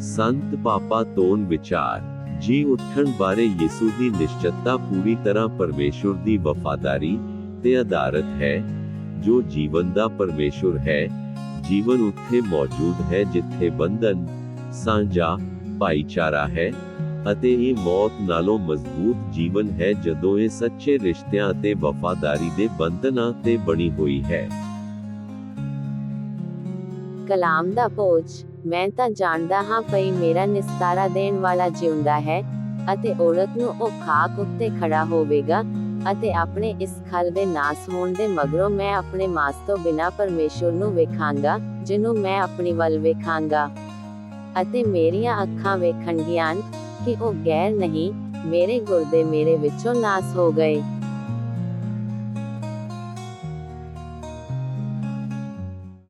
ਸੰਤ ਪਾਪਾ ਤੋਨ ਵਿਚਾਰ, ਜੀ ਉੱਠਣ ਬਾਰੇ ਯਿਸੂ ਦੀ ਨਿਸ਼ਚਿਤਤਾ ਪੂਰੀ ਤਰ੍ਹਾਂ ਪਰਮੇਸ਼ੁਰ ਦੀ ਵਫਾਦਾਰੀ ਤੇ ਆਧਾਰਿਤ ਹੈ, ਜੋ ਜੀਵਨ ਦਾ ਪਰਮੇਸ਼ੁਰ ਹੈ, ਜੀਵਨ ਉੱਥੇ ਮੌਜੂਦ ਹੈ ਜਿੱਥੇ ਬੰਧਨ, ਸਾਂਝਾ, ਭਾਈਚਾਰਾ ਹੈ, ਅਤੇ ਇਹ ਮੌਤ ਨਾਲੋਂ ਮਜ਼ਬੂਤ ਜੀਵਨ ਹੈ ਜਦੋਂ ਇਹ ਸੱਚੇ ਰਿਸ਼ਤਿਆਂ ਅਤੇ ਵਫਾਦਾਰੀ ਦੇ ਬੰਧਨਾਂ ਤੇ ਬਣੀ ਹੋਈ ਹੈ। ਕਲਾਮ ਦਾ ਬੋਝ ਮੈਂ ਤਾਂ ਜਾਣਦਾ ਹਾਂ ਭਈ ਮੇਰਾ ਨਿਸਤਾਰਾ ਦੇਣ ਵਾਲਾ ਜਿਉਂਦਾ ਹੈ, ਅਤੇ ਔਰਤ ਨੂੰ ਉਹ ਖਾਕ ਉੱਤੇ ਖੜਾ ਹੋਵੇਗਾ, ਅਤੇ ਆਪਣੇ ਇਸ ਖਲ ਦੇ ਨਾਸ ਹੋਣ ਦੇ ਮਗਰੋਂ ਮੈਂ ਆਪਣੇ ਮਾਸ ਤੋਂ ਬਿਨਾ ਪਰਮੇਸ਼ੁਰ ਨੂੰ ਵੇਖਾਂਗਾ, ਜਿਹਨੂੰ ਮੈਂ ਆਪਣੀ ਵੱਲ ਵੇਖਾਂਗਾ। ਅਤੇ ਮੇਰੀਆਂ ਅੱਖਾਂ ਵੇਖਣਗੀਆਂ ਕਿ ਉਹ ਗੈਰ ਨਹੀਂ, ਮੇਰੇ ਗੁਰਦੇ ਮੇਰੇ ਵਿੱਚੋਂ ਨਾਸ ਹੋ ਗਏ।